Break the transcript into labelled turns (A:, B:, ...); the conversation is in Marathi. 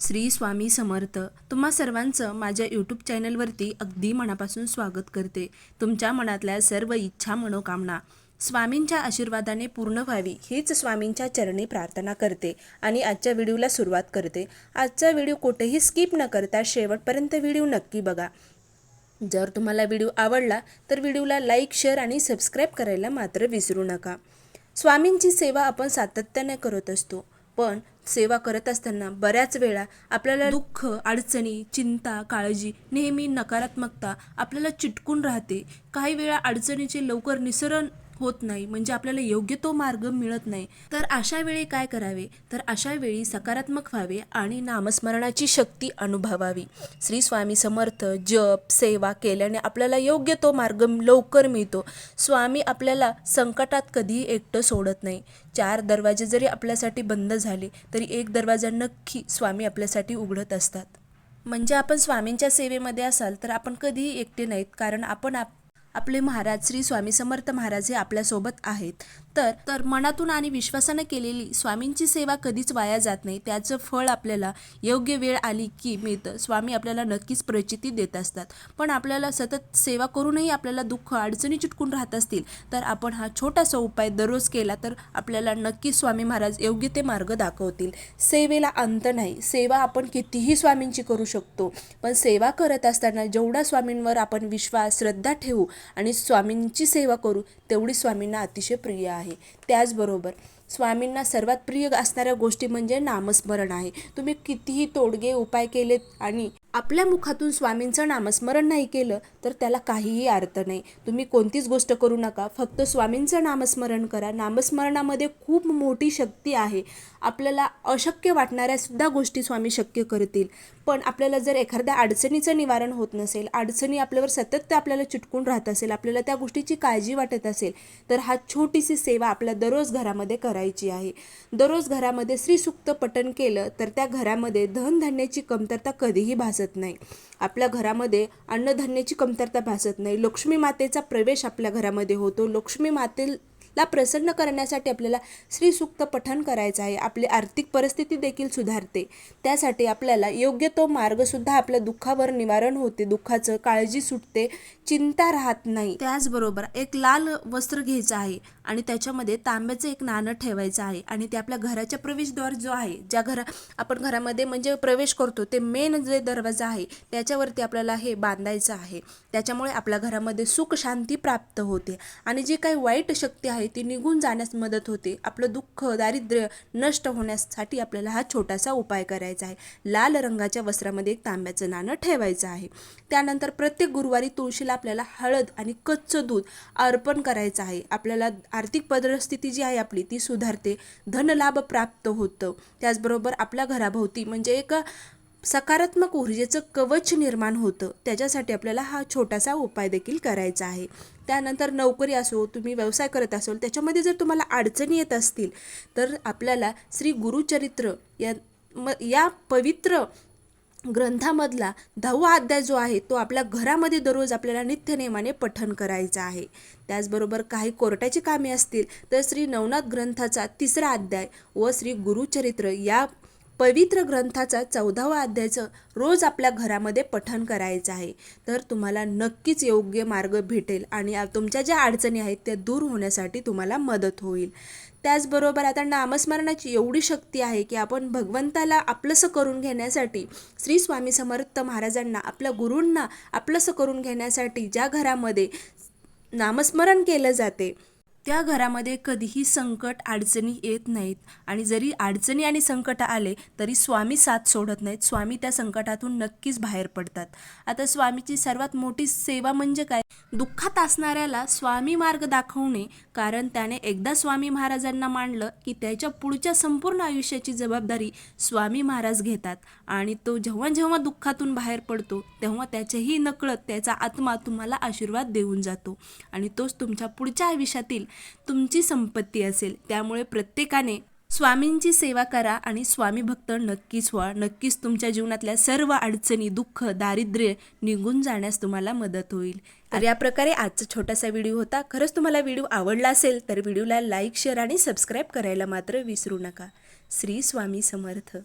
A: श्री स्वामी समर्थ. तुम्हा सर्वांचं माझ्या यूट्यूब चॅनलवरती अगदी मनापासून स्वागत करते. तुमच्या मनातल्या सर्व इच्छा मनोकामना स्वामींच्या आशीर्वादाने पूर्ण व्हावी हीच स्वामींच्या चरणी प्रार्थना करते आणि आजच्या व्हिडिओला सुरुवात करते. आजचा व्हिडिओ कुठेही स्किप न करता शेवटपर्यंत व्हिडिओ नक्की बघा. जर तुम्हाला व्हिडिओ आवडला तर व्हिडिओला लाईक शेअर आणि सबस्क्राईब करायला मात्र विसरू नका. स्वामींची सेवा आपण सातत्याने करत असतो. पण सेवा करत असताना बऱ्याच वेळा आपल्याला दुःख अडचणी चिंता काळजी नेहमी नकारात्मकता आपल्याला चिटकून राहते. काही वेळा अडचणीचे लवकर निसरण होत नाही म्हणजे आपल्याला योग्य तो मार्ग मिळत नाही. तर अशा वेळी काय करावे? तर अशा वेळी सकारात्मक व्हावे आणि नामस्मरणाची शक्ती अनुभवावी. श्री स्वामी समर्थ जप सेवा केल्याने आपल्याला योग्य तो मार्ग लवकर मिळतो. स्वामी आपल्याला संकटात कधीही एकटं सोडत नाही. चार दरवाजे जरी आपल्यासाठी बंद झाले तरी एक दरवाजा नक्की स्वामी आपल्यासाठी उघडत असतात. म्हणजे आपण स्वामींच्या सेवेमध्ये असाल तर आपण कधीही एकटे नाहीत कारण आपण आप आपले महाराज श्री स्वामी समर्थ महाराज हे आपल्यासोबत आहेत. तर तर मनातून आणि विश्वासानं केलेली स्वामींची सेवा कधीच वाया जात नाही. त्याचं फळ आपल्याला योग्य वेळ आली की मिळतं. स्वामी आपल्याला नक्कीच प्रचिती देत असतात. पण आपल्याला सतत सेवा करूनही आपल्याला दुःख अडचणी चिटकून राहत असतील तर आपण हा छोटासा उपाय दररोज केला तर आपल्याला नक्कीच स्वामी महाराज योग्य ते मार्ग दाखवतील. सेवेला अंत नाही. सेवा आपण कितीही स्वामींची करू शकतो पण सेवा करत असताना जेवढा स्वामींवर आपण विश्वास श्रद्धा ठेवू आणि स्वामींची सेवा करू तेवढी स्वामींना अतिशय प्रिय आहे. त्याचबरोबर स्वामींना सर्वात प्रिय असणाऱ्या गोष्टी म्हणजे नामस्मरण आहे. तुम्ही कितीही तोडगे उपाय केलेत आणि आपल्या मुखातून स्वामींचं नामस्मरण नाही केलं तर त्याला काहीही अर्थ नाही. तुम्ही कोणतीच गोष्ट करू नका. फक्त स्वामींचं नामस्मरण करा. नामस्मरणामध्ये खूप मोठी शक्ती आहे. आपल्याला अशक्य वाटणाऱ्या सुद्धा गोष्टी स्वामी शक्य करतील. पण आपल्याला जर एखाद्या अडचणीचं निवारण होत नसेल अडचणी आपल्यावर सतत आपल्याला चिटकून राहत असेल आपल्याला त्या गोष्टीची काळजी वाटत असेल तर हा छोटीशी सेवा आपल्या दररोज घरामध्ये करायची आहे. दररोज घरामध्ये श्रीसुक्त पठण केलं तर त्या घरामध्ये धनधान्याची कमतरता कधीही भासत नाही. आपल्या घरामध्ये अन्नधान्याची कमतरता भासत नाही. लक्ष्मी मातेचा प्रवेश आपल्या घरामध्ये होतो. लक्ष्मी ला प्रसन्न करण्यासाठी आपल्याला श्रीसुक्त पठण करायचं आहे. आपली आर्थिक परिस्थिती देखील सुधारते. त्यासाठी आपल्याला योग्य तो मार्गसुद्धा आपल्या दुःखावर निवारण होते. दुःखाचं काळजी सुटते. चिंता राहत नाही. त्याचबरोबर एक लाल वस्त्र घ्यायचं आहे आणि त्याच्यामध्ये तांब्याचं एक नाणं ठेवायचं आहे आणि ते आपल्या घराच्या प्रवेशद्वार जो आहे ज्या घरा आपण घरामध्ये म्हणजे प्रवेश करतो ते मेन जे दरवाजा आहे त्याच्यावरती आपल्याला हे बांधायचं आहे. त्याच्यामुळे आपल्या घरामध्ये सुख शांती प्राप्त होते. आणि जी काही वाईट शक्ती आहे ती निघून जाण्यास मदत होते. आपलं दुःख दारिद्र्य नष्ट होण्यासाठी आपल्याला हा छोटासा उपाय करायचा आहे. लाल रंगाच्या वस्त्रामध्ये एक तांब्याचं नाणं ठेवायचं आहे. त्यानंतर प्रत्येक गुरुवारी तुळशीला आपल्याला हळद आणि कच्चं दूध अर्पण करायचं आहे. आपल्याला आर्थिक परिस्थिती जी आहे आपली ती सुधारते. धनलाभ प्राप्त होतं. त्याचबरोबर आपल्या घराभोवती म्हणजे एक सकारात्मक ऊर्जेचं कवच निर्माण होतं. त्याच्यासाठी आपल्याला हा छोटासा उपाय देखील करायचा आहे. त्यानंतर नोकरी असो तुम्ही व्यवसाय करत असाल त्याच्यामध्ये जर तुम्हाला अडचणी येत असतील तर आपल्याला श्री गुरुचरित्र या म या पवित्र ग्रंथामधला दहावा अध्याय जो आहे तो आपल्या घरामध्ये दररोज आपल्याला नित्यनेमाने पठन करायचा आहे. त्याचबरोबर काही कोर्टाची कामे असतील तर श्री नवनाथ ग्रंथाचा तिसरा अध्याय व श्री गुरुचरित्र या पवित्र ग्रंथाचा चौदावा अध्यायाचं रोज आपल्या घरामध्ये पठण करायचं आहे. तर तुम्हाला नक्कीच योग्य मार्ग भेटेल आणि तुमच्या ज्या अडचणी आहेत त्या दूर होण्यासाठी तुम्हाला मदत होईल. त्याचबरोबर आता नामस्मरणाची एवढी शक्ती आहे की आपण भगवंताला आपलंसं करून घेण्यासाठी श्री स्वामी समर्थ महाराजांना आपल्या गुरूंना आपलंसं करून घेण्यासाठी ज्या घरामध्ये नामस्मरण केलं जाते त्या घरामध्ये कधीही संकट अडचणी येत नाहीत. आणि जरी अडचणी आणि संकट आले तरी स्वामी साथ सोडत नाहीत. स्वामी त्या संकटातून नक्कीच बाहेर पडतात. आता स्वामीची सर्वात मोठी सेवा म्हणजे काय? दुःखात असणाऱ्याला स्वामी मार्ग दाखवणे कारण त्याने एकदा स्वामी महाराजांना मांडलं की त्याच्या पुढच्या संपूर्ण आयुष्याची जबाबदारी स्वामी महाराज घेतात. आणि तो जेव्हा जेव्हा दुःखातून बाहेर पडतो तेव्हा त्याच्याही नकळत त्याचा आत्मा तुम्हाला आशीर्वाद देऊन जातो. आणि तोच तुमच्या पुढच्या आयुष्यातील तुमची संपत्ती असेल. त्यामुळे प्रत्येकाने स्वामींची सेवा करा आणि स्वामी भक्त नक्कीच व्हा. नक्कीच तुमच्या जीवनातल्या सर्व अडचणी दुःख दारिद्र्य निघून जाण्यास तुम्हाला मदत होईल. तर या प्रकारे आजचा छोटासा व्हिडिओ होता. खरंच तुम्हाला व्हिडिओ आवडला असेल तर व्हिडिओला लाईक शेअर आणि सबस्क्राईब करायला मात्र विसरू नका. श्री स्वामी समर्थ.